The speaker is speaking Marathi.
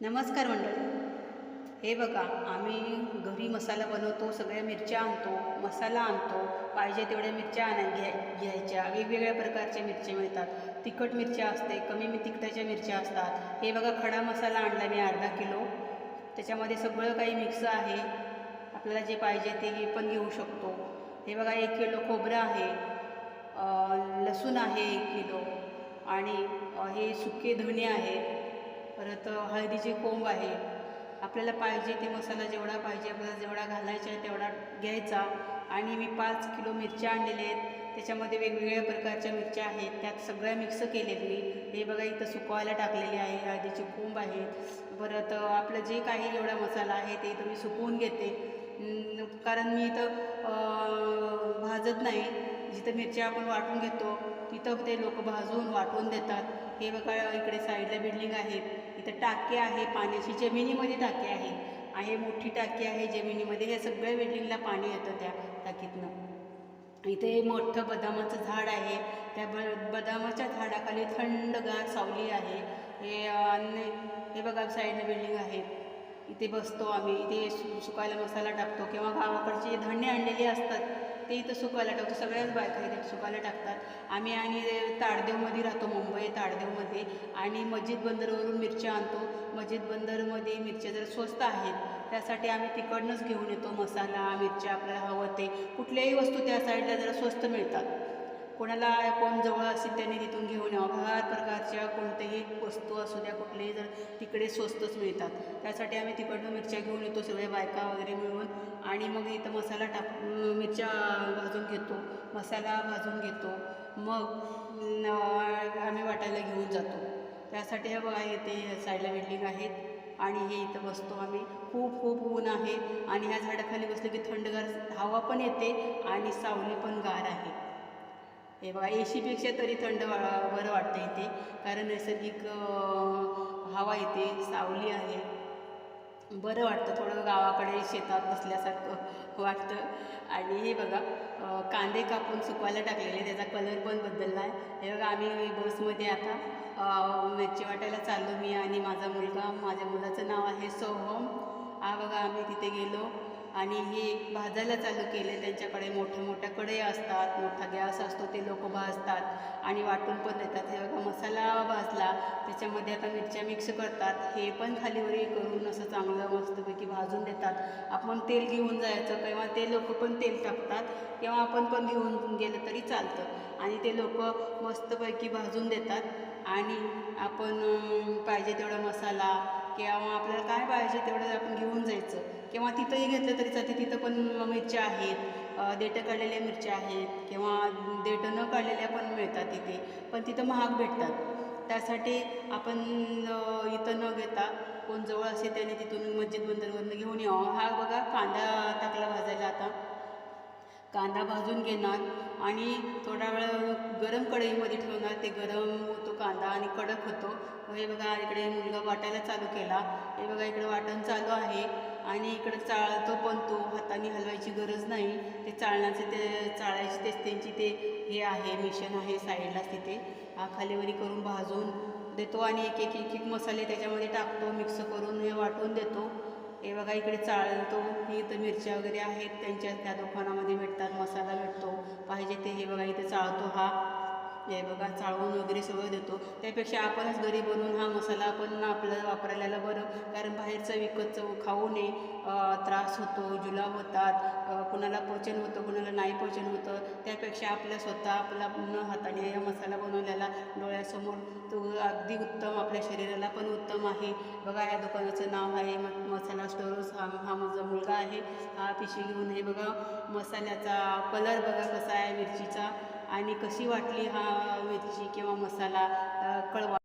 नमस्कार मंडळी. हे बघा आम्ही घरी मसाला बनवतो सगळ्या मिरच्या आणतो मसाला आणतो पाहिजे तेवढ्या मिरच्या आणा घ्या घ्यायच्या. वेगवेगळ्या प्रकारच्या मिरच्या मिळतात. तिखट मिरच्या असते कमी मी तिखटाच्या मिरच्या असतात. हे बघा खडा मसाला आणला मी अर्धा किलो. त्याच्यामध्ये सगळं काही मिक्स आहे. आपल्याला जे पाहिजे ते पण घेऊ शकतो. हे बघा एक किलो खोबरं आहे. लसूण आहे एक किलो. आणि हे सुके धणे आहेत परत हळदीचे कोंब आहे. आपल्याला पाहिजे ते मसाला जेवढा पाहिजे आपल्याला जेवढा घालायचा आहे तेवढा घ्यायचा. आणि मी पाच किलो मिरच्या आणलेल्या आहेत. त्याच्यामध्ये वेगवेगळ्या प्रकारच्या मिरच्या आहेत. त्यात सगळ्या मिक्स केलेत मी. हे बघा इथं सुकवायला टाकलेले आहे. हळदीचे कोंब आहेत परत आपलं जे काही एवढा मसाला आहे ते इथं मी सुकवून घेते. कारण मी इथं भाजत नाही. जिथं मिरच्या आपण वाटून घेतो तिथं ते लोक भाजून वाटून देतात. हे बघा इकडे साईडला बिल्डिंग आहेत इथं टाके आहे पाण्याची जमिनीमध्ये टाकी आहे. आहे मोठी टाकी आहे जमिनीमध्ये. या सगळ्या बिल्डिंगला पाणी येतं त्या टाकीतनं. इथे मोठं बदामाचं झाड आहे. त्या ब बदामाच्या झाडाखाली थंडगार सावली आहे. हे आणि हे बघा साईडला बिल्डिंग आहेत इथे बसतो आम्ही. इथे सु सुकायला मसाला टाकतो. किंवा गावाकडचे धान्य आणलेले असतात ते इथं सुकायला टाकतो. सगळ्याच बायका इथे सुकायला टाकतात. आम्ही आणि ताडदेवमध्ये राहतो मुंबई ताडदेवमध्ये. आणि मस्जिद बंदरवरून मिरच्या आणतो. मस्जिद बंदरमध्ये मिरच्या जरा स्वस्त आहेत त्यासाठी आम्ही तिकडनंच घेऊन येतो. मसाला मिरच्या आपल्याला हवं ते. कुठल्याही वस्तू त्या साईडला जरा स्वस्त मिळतात. कोणाला कोण जवळ असेल त्यांनी तिथून घेऊन यावं. हर प्रकारच्या कोणत्याही वस्तू असू द्या कुठलेही जर तिकडे स्वस्तच मिळतात. त्यासाठी आम्ही तिकडनं मिरच्या घेऊन येतो सगळे बायका वगैरे मिळून. आणि मग इथं मसाला टाक मिरच्या भाजून घेतो मसाला भाजून घेतो. मग आम्ही वाटायला घेऊन जातो. त्यासाठी हे बघा इथे साईडला बिल्डिंग आहेत आणि हे इथं बसतो आम्ही. खूप खूप ऊन आहे आणि ह्या झाडाखाली बसलं की थंडगार हवा पण येते आणि सावली पण गार आहे. हे बघा ए सीपेक्षा तरी थंड वा बरं वाटतं इथे. कारण नैसर्गिक हवा येते सावली आहे. बरं वाटतं थोडं गावाकडे शेतात बसल्यासारखं वाटतं. आणि हे बघा कांदे कापून सुकवायला टाकलेले त्याचा कलर पण बदलला आहे. हे बघा आम्ही बसमध्ये आता अं, मिरची वाटायला चाललो मी आणि माझा मुलगा माझ्या मुलाचं नाव आहे सोहम. हा बघा आम्ही तिथे गेलो. आणि हे भाजायला चालू केले. त्यांच्याकडे मोठ्या मोठ्या कढई असतात मोठा गॅस असतो ते लोक भाजतात आणि वाटून पण देतात. हे बघा मसाला भाजला त्याच्यामध्ये आता मिरच्या मिक्स करतात. हे पण खालीवरी करून असं चांगलं मस्तपैकी भाजून देतात. आपण तेल घेऊन जायचं किंवा ते लोक पण तेल टाकतात. किंवा आपण पण घेऊन गेलं तरी चालतं. आणि ते लोक मस्तपैकी भाजून देतात. आणि आपण पाहिजे तेवढा मसाला किंवा आपल्याला काय पाहिजे तेवढं आपण घेऊन जायचं. किंवा तिथंही घेतलं तरी चालते. तिथं पण मिरच्या आहेत देठं काढलेल्या मिरच्या आहेत किंवा देठं न काढलेल्या पण मिळतात तिथे. पण तिथं महाग भेटतात. त्यासाठी आपण इथं न घेता कोण जवळ असेल त्याने तिथून मस्जिद बंदरवरनं घेऊन यावं. हा बघा कांदा टाकला भाजायला आता. कांदा भाजून घेणार आणि थोडा वेळ गरम कढईमध्ये ठेवणार. ते गरम होतो कांदा आणि कडक होतो. हे बघा इकडे मुलगा वाटायला चालू केला. हे बघा इकडे वाटण चालू आहे. आणि इकडं चाळतो पण तो हाताने हलवायची गरज नाही. ते चाळण्याचे ते चाळायची तेच त्यांची ते हे आहे मिशन आहे साईडलाच तिथे. खालीवरी करून भाजून देतो आणि एक एक एक एक मसाले त्याच्यामध्ये टाकतो मिक्स करून हे वाटून देतो. हे बघा इकडे चाळतो. हे इथं मिरच्या वगैरे आहेत त्यांच्या त्या दुकानामध्ये भेटतात मसाला भेटतो. पाहिजे ते हे बघा इथे चाळतो हा. हे बघा चाळवून वगैरे सगळं देतो. त्यापेक्षा आपणच घरी बनवून हा मसाला आपण आपल्याला वापरायला बरं. कारण बाहेरचं विकतचं खाऊ नये. त्रास होतो जुलाब होतात. कुणाला पचन होतं कुणाला नाही पचन होतं. त्यापेक्षा आपल्या स्वतः आपला न हाताने हा मसाला बनवलेला डोळ्यासमोर तो अगदी उत्तम आपल्या शरीराला पण उत्तम आहे. बघा या दुकानाचं नाव आहे मसाला स्टोअर्स. हा हा माझा मुलगा आहे. हा पिशवी घेऊन हे बघा मसाल्याचा कलर बघा कसा आहे मिरचीचा. आणि कशी वाटली हा मिरची किंवा मसाला कळवा?